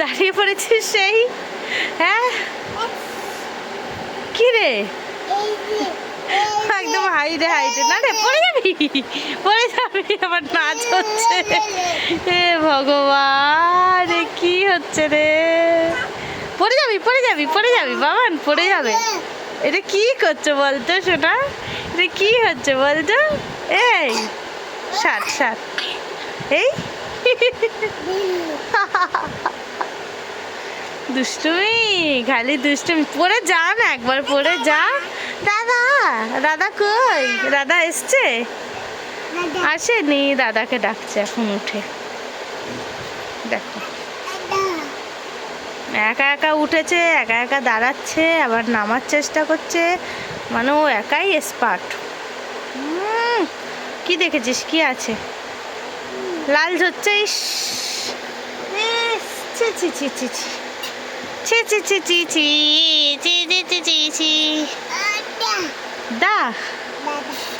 দাঁড়িয়ে পড়েছিস সেই। হ্যাঁ? কি রে? একদম হাইটে হাইটে। না রে, পড়ে যাবি? পড়ে যাবি, আবার নাচ হচ্ছে। হে ভগবান কি হচ্ছে রে? পড়ে যাবি পড়ে যাবি পড়ে যাবি, বাবান, পড়ে যাবে। এটা কি করছ বলতো শোনা এটা কি হচ্ছে বলতো? এই ষাট ষাট এই? দুষ্টুমি, খালি দুষ্টুমি। পরে যা না একবার পরে যা। দাদা দাদা কই? দাদা এসছে? আসেনি, দাদাকে ডাকছে এখন উঠে। দেখো। একা একা উঠেছে, একা একা দাঁড়াচ্ছে, আবার নামার চেষ্টা করছে। মানে ও একাই স্পার্ট কি দেখেছিস? কি আছে? লাল ঝরছে ইস, ছি ছি ছি ছি ছি। Чи-ти-чи-ти-ти, чи-ти-ти-ти-ти. Да. Да, да.